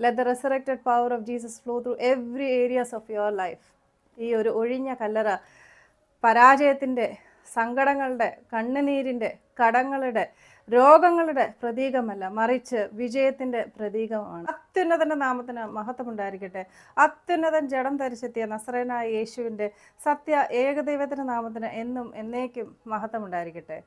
Let the resurrected power of Jesus flow through every areas of your life ഈ ഒരു ഒഴിഞ്ഞ കല്ലറ പരാജയത്തിന്റെ സങ്കടങ്ങളുടെ കണ്ണുനീരിന്റെ കടങ്ങളുടെ രോഗങ്ങളുടെ പ്രതീകമല്ല മറിച്ച് വിജയത്തിന്റെ പ്രതീകമാണ്. അത്യുന്നതന്റെ നാമത്തിന് മഹത്വമുണ്ടായിരിക്കട്ടെ. അത്യുന്നതൻ ജഡം ധരിച്ചെത്തിയ നസ്രനായ യേശുവിന്റെ സത്യ ഏകദൈവത്തിന്റെ നാമത്തിന് എന്നും എന്നേക്കും മഹത്വമുണ്ടായിരിക്കട്ടെ.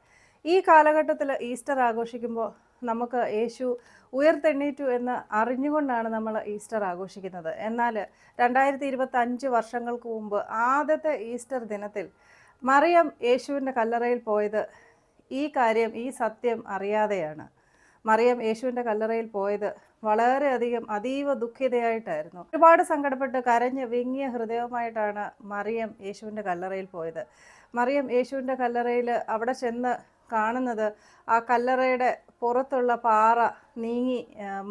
ഈ കാലഘട്ടത്തിൽ ഈസ്റ്റർ ആഘോഷിക്കുമ്പോൾ നമുക്ക് യേശു ഉയർത്തെണ്ണീറ്റു എന്ന് അറിഞ്ഞുകൊണ്ടാണ് നമ്മൾ ഈസ്റ്റർ ആഘോഷിക്കുന്നത്. എന്നാൽ രണ്ടായിരത്തി ഇരുപത്തി അഞ്ച് വർഷങ്ങൾക്ക് മുമ്പ് ആദ്യത്തെ ഈസ്റ്റർ ദിനത്തിൽ മറിയം യേശുവിന്റെ കല്ലറയിൽ പോയത് ഈ കാര്യം ഈ സത്യം അറിയാതെയാണ്. മറിയം യേശുവിന്റെ കല്ലറയിൽ പോയത് വളരെയധികം അതീവ ദുഃഖിതയായിട്ടായിരുന്നു. ഒരുപാട് സങ്കടപ്പെട്ട് കരഞ്ഞ് വിങ്ങിയ ഹൃദയവുമായിട്ടാണ് മറിയം യേശുവിന്റെ കല്ലറയിൽ പോയത്. മറിയം യേശുവിന്റെ കല്ലറയിൽ അവിടെ ചെന്ന് കാണുന്നത് ആ കല്ലറയുടെ പുറത്തുള്ള പാറ നീങ്ങി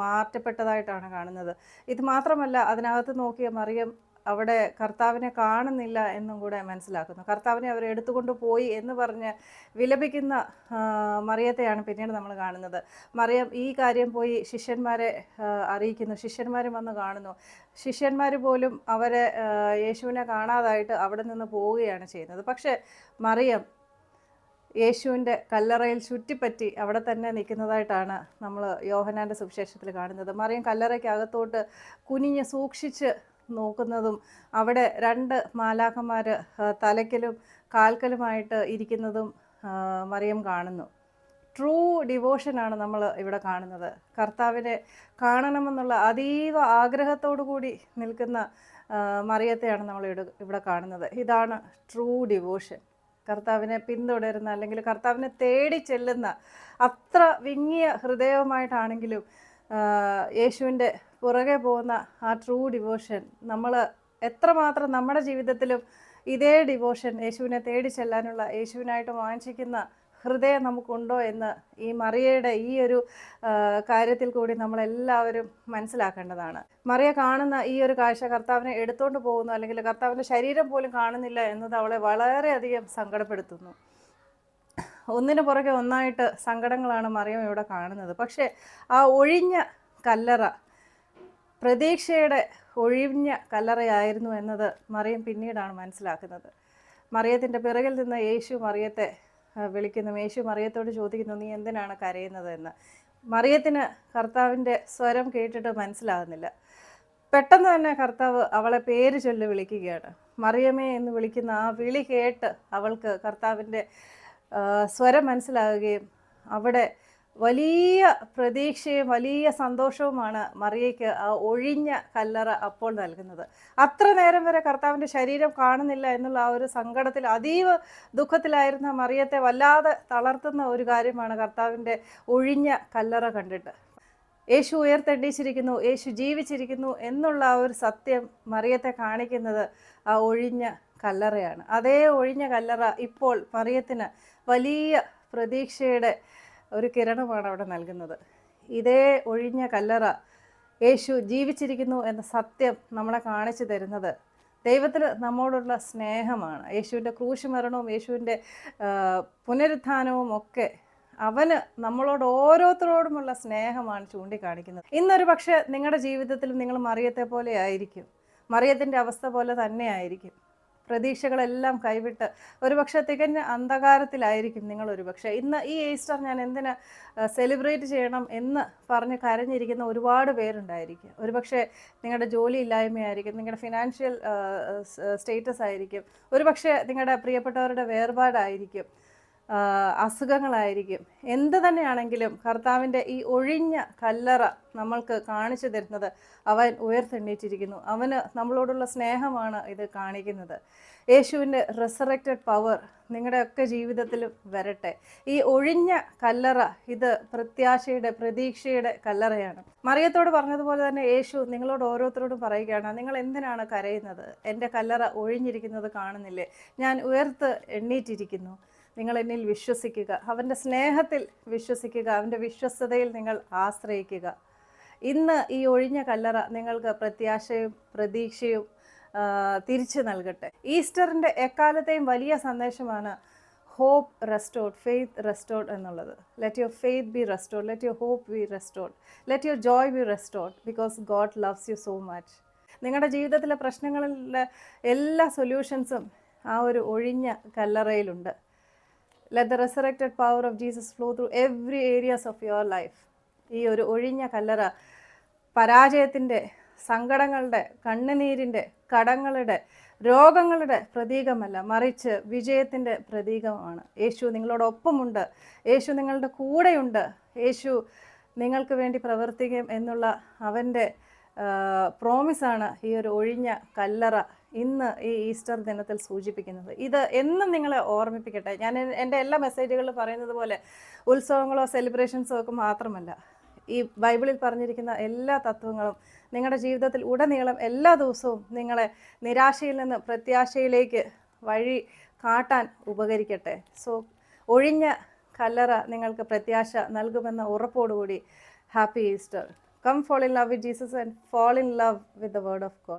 മാറ്റപ്പെട്ടതായിട്ടാണ് കാണുന്നത്. ഇത് മാത്രമല്ല അതിനകത്ത് നോക്കിയ മറിയം അവിടെ കർത്താവിനെ കാണുന്നില്ല എന്നും കൂടെ മനസ്സിലാക്കുന്നു. കർത്താവിനെ അവർ എടുത്തുകൊണ്ട് പോയി എന്ന് പറഞ്ഞ് വിലപിക്കുന്ന മറിയത്തെയാണ് പിന്നീട് നമ്മൾ കാണുന്നത്. മറിയം ഈ കാര്യം പോയി ശിഷ്യന്മാരെ അറിയിക്കുന്നു. ശിഷ്യന്മാരും വന്ന് കാണുന്നു. ശിഷ്യന്മാർ പോലും അവരെ യേശുവിനെ കാണാതായിട്ട് അവിടെ നിന്ന് പോവുകയാണ് ചെയ്യുന്നത്. പക്ഷേ മറിയം യേശുവിന്റെ കല്ലറയിൽ ചുറ്റിപ്പറ്റി അവിടെ തന്നെ നിൽക്കുന്നതായിട്ടാണ് നമ്മൾ യോഹനാന്റെ സുവിശേഷത്തിൽ കാണുന്നത്. മറിയം കല്ലറയ്ക്കകത്തോട്ട് കുനിഞ്ഞ് സൂക്ഷിച്ച് നോക്കുന്നതും അവിടെ രണ്ട് മാലാഖന്മാർ തലയ്ക്കലും കാൽക്കലുമായിട്ട് ഇരിക്കുന്നതും മറിയം കാണുന്നു. ട്രൂ ഡിവോഷനാണ് നമ്മൾ ഇവിടെ കാണുന്നത്. കർത്താവിനെ കാണണമെന്നുള്ള അതീവ ആഗ്രഹത്തോടു കൂടി നിൽക്കുന്ന മറിയത്തെയാണ് നമ്മൾ ഇവിടെ ഇവിടെ കാണുന്നത്. ഇതാണ് ട്രൂ ഡിവോഷൻ കർത്താവിനെ പിന്തുടരുന്ന അല്ലെങ്കിൽ കർത്താവിനെ തേടി ചെല്ലുന്ന അത്ര വിങ്ങിയ ഹൃദയവുമായിട്ടാണെങ്കിലും യേശുവിന്റെ പുറകെ പോകുന്ന ആ ട്രൂ ഡിവോഷൻ നമ്മൾ എത്രമാത്രം നമ്മുടെ ജീവിതത്തിലും ഇതേ ഡിവോഷൻ യേശുവിനെ തേടി ചെല്ലാനുള്ള യേശുവിനായിട്ട് വാഞ്ചിക്കുന്ന ഹൃദയം നമുക്കുണ്ടോ എന്ന് ഈ മറിയയുടെ ഈ ഒരു കാര്യത്തിൽ കൂടി നമ്മളെല്ലാവരും മനസ്സിലാക്കേണ്ടതാണ്. മറിയ കാണുന്ന ഈ ഒരു കാഴ്ച കർത്താവിനെ എടുത്തുകൊണ്ട് പോകുന്നു അല്ലെങ്കിൽ കർത്താവിന്റെ ശരീരം പോലും കാണുന്നില്ല എന്നത് അവളെ വളരെയധികം സങ്കടപ്പെടുത്തുന്നു. ഒന്നിനു പുറകെ ഒന്നായിട്ട് സങ്കടങ്ങളാണ് മറിയം ഇവിടെ കാണുന്നത്. പക്ഷേ ആ ഒഴിഞ്ഞ കല്ലറ പ്രതീക്ഷയുടെ ഒഴിഞ്ഞ കല്ലറയായിരുന്നു എന്നത് മറിയം പിന്നീടാണ് മനസ്സിലാക്കുന്നത്. മറിയത്തിന്റെ പിറകിൽ നിന്ന് യേശു മറിയത്തെ വിളിക്കുന്നു. യേശു മറിയത്തോട് ചോദിക്കുന്നു നീ എന്തിനാണ് കരയുന്നത് എന്ന് മറിയത്തിന് കർത്താവിന്റെ സ്വരം കേട്ടിട്ട് മനസ്സിലാകുന്നില്ല. പെട്ടെന്ന് തന്നെ കർത്താവ് അവളെ പേര് ചൊല്ലി വിളിക്കുകയാണ്. മറിയമേ എന്ന് വിളിക്കുന്ന ആ വിളി കേട്ട് അവൾക്ക് കർത്താവിന്റെ സ്വരം മനസ്സിലാകുകയും അവിടെ വലിയ പ്രതീക്ഷയും വലിയ സന്തോഷവുമാണ് മറിയയ്ക്ക് ആ ഒഴിഞ്ഞ കല്ലറ അപ്പോൾ നൽകുന്നത്. അത്ര നേരം വരെ കർത്താവിന്റെ ശരീരം കാണുന്നില്ല എന്നുള്ള ആ ഒരു സങ്കടത്തിൽ അതീവ ദുഃഖത്തിലായിരുന്ന മറിയത്തെ വല്ലാതെ തളർത്തുന്ന ഒരു കാര്യമാണ് കർത്താവിന്റെ ഒഴിഞ്ഞ കല്ലറ കണ്ടിട്ട്. യേശു ഉയർത്തെണ്ണീച്ചിരിക്കുന്നു യേശു ജീവിച്ചിരിക്കുന്നു എന്നുള്ള ആ ഒരു സത്യം മറിയത്തെ കാണിക്കുന്നത് ആ ഒഴിഞ്ഞ കല്ലറയാണ്. അതേ ഒഴിഞ്ഞ കല്ലറ ഇപ്പോൾ മറിയത്തിന് വലിയ പ്രതീക്ഷയുടെ ഒരു കിരണമാണ് അവിടെ നൽകുന്നത്. ഇതേ ഒഴിഞ്ഞ കല്ലറ യേശു ജീവിച്ചിരിക്കുന്നു എന്ന സത്യം നമ്മളെ കാണിച്ചു തരുന്നത്. ദൈവത്തിന് നമ്മോടുള്ള സ്നേഹമാണ്. യേശുവിന്റെ ക്രൂശുമരണവും യേശുവിന്റെ പുനരുത്ഥാനവും ഒക്കെ അവന് നമ്മളോട് ഓരോരുത്തരോടുമുള്ള സ്നേഹമാണ് ചൂണ്ടിക്കാണിക്കുന്നത്. ഇന്നൊരു പക്ഷേ നിങ്ങളുടെ ജീവിതത്തിൽ നിങ്ങൾ മറിയത്തെ പോലെ ആയിരിക്കും. മറിയത്തിന്റെ അവസ്ഥ പോലെ തന്നെ ആയിരിക്കും. പ്രതീക്ഷകളെല്ലാം കൈവിട്ട് ഒരുപക്ഷെ തികഞ്ഞ അന്ധകാരത്തിലായിരിക്കും നിങ്ങൾ ഒരുപക്ഷെ ഇന്ന് ഈ ഈസ്റ്റർ ഞാൻ എന്തിന് സെലിബ്രേറ്റ് ചെയ്യണം എന്ന് പറഞ്ഞ് കരഞ്ഞിരിക്കുന്ന ഒരുപാട് പേരുണ്ടായിരിക്കും. ഒരുപക്ഷെ നിങ്ങളുടെ ജോലി ഇല്ലായ്മയായിരിക്കും നിങ്ങളുടെ ഫിനാൻഷ്യൽ സ്റ്റേറ്റസ് ആയിരിക്കും. ഒരുപക്ഷെ നിങ്ങളുടെ പ്രിയപ്പെട്ടവരുടെ വേർപാടായിരിക്കും. അസുഖങ്ങളായിരിക്കും. എന്ത് തന്നെയാണെങ്കിലും കർത്താവിന്റെ ഈ ഒഴിഞ്ഞ കല്ലറ നമ്മൾക്ക് കാണിച്ചു തരുന്നത് അവൻ ഉയർത്തെണ്ണീറ്റിരിക്കുന്നു. അവന് നമ്മളോടുള്ള സ്നേഹമാണ് ഇത് കാണിക്കുന്നത്. യേശുവിന്റെ റിസറക്റ്റഡ് പവർ നിങ്ങളുടെയൊക്കെ ജീവിതത്തിലും വരട്ടെ. ഈ ഒഴിഞ്ഞ കല്ലറ ഇത് പ്രത്യാശയുടെ പ്രതീക്ഷയുടെ കല്ലറയാണ്. മറിയത്തോട് പറഞ്ഞതുപോലെ തന്നെ യേശു നിങ്ങളോട് ഓരോരുത്തരോടും പറയുകയാണ് നിങ്ങൾ എന്തിനാണ് കരയുന്നത്? എന്റെ കല്ലറ ഒഴിഞ്ഞിരിക്കുന്നത് കാണുന്നില്ലേ? ഞാൻ ഉയർത്ത് എണ്ണീറ്റിരിക്കുന്നു. നിങ്ങൾ എന്നിൽ വിശ്വസിക്കുക. അവന്റെ സ്നേഹത്തിൽ വിശ്വസിക്കുക. അവന്റെ വിശ്വസ്തതയിൽ നിങ്ങൾ ആശ്രയിക്കുക. ഇന്ന് ഈ ഒഴിഞ്ഞ കല്ലറ നിങ്ങൾക്ക് പ്രത്യാശയും പ്രതീക്ഷയും തിരിച്ചു നൽകട്ടെ. ഈസ്റ്ററിന്റെ എക്കാലത്തെയും വലിയ സന്ദേശമാണ് ഹോപ്പ് റെസ്റ്റോർഡ് ഫെയ്ത്ത് റെസ്റ്റോർഡ് എന്നുള്ളത്. Let your faith be restored let your hope be restored let your joy be restored because God loves you so much നിങ്ങളുടെ ജീവിതത്തിലെ പ്രശ്നങ്ങളിലെ എല്ലാ സൊല്യൂഷൻസും ആ ഒരു ഒഴിഞ്ഞ കല്ലറയിലുണ്ട്. Let the resurrected power of Jesus flow through every areas of your life ഈ ഒരു ഒഴിഞ്ഞ കല്ലറ പരാജയത്തിന്റെ സങ്കടങ്ങളുടെ കണ്ണുനീരിന്റെ കടങ്ങളുടെ രോഗങ്ങളുടെ പ്രതീകമല്ല മറിച്ച് വിജയത്തിന്റെ പ്രതീകമാണ്. യേശു നിങ്ങളോടൊപ്പമുണ്ട്. യേശു നിങ്ങളുടെ കൂടെയുണ്ട്. യേശു നിങ്ങൾക്ക് വേണ്ടി പ്രവർത്തിക്കും എന്നുള്ള അവന്റെ പ്രോമിസാണ് ഈ ഒരു ഒഴിഞ്ഞ കല്ലറ ഇന്ന് ഈ ഈസ്റ്റർ ദിനത്തിൽ സൂചിപ്പിക്കുന്നത്. ഇത് എന്നും നിങ്ങളെ ഓർമ്മിപ്പിക്കട്ടെ. ഞാൻ എൻ- എന്റെ എല്ലാ മെസ്സേജുകളിലും പറയുന്നത് പോലെ ഉത്സവങ്ങളോ സെലിബ്രേഷൻസോ ഒക്കെ മാത്രമല്ല. ഈ ബൈബിളിൽ പറഞ്ഞിരിക്കുന്ന എല്ലാ തത്വങ്ങളും നിങ്ങളുടെ ജീവിതത്തിൽ ഉടനീളം എല്ലാ ദിവസവും നിങ്ങളെ നിരാശയിൽ നിന്ന് പ്രത്യാശയിലേക്ക് വഴി കാട്ടാൻ ഉപകരിക്കട്ടെ. സോ ഒഴിഞ്ഞ കല്ലറ നിങ്ങൾക്ക് പ്രത്യാശ നൽകുമെന്ന ഉറപ്പോടുകൂടി happy Easter. Come fall in love with Jesus and fall in love with the word of God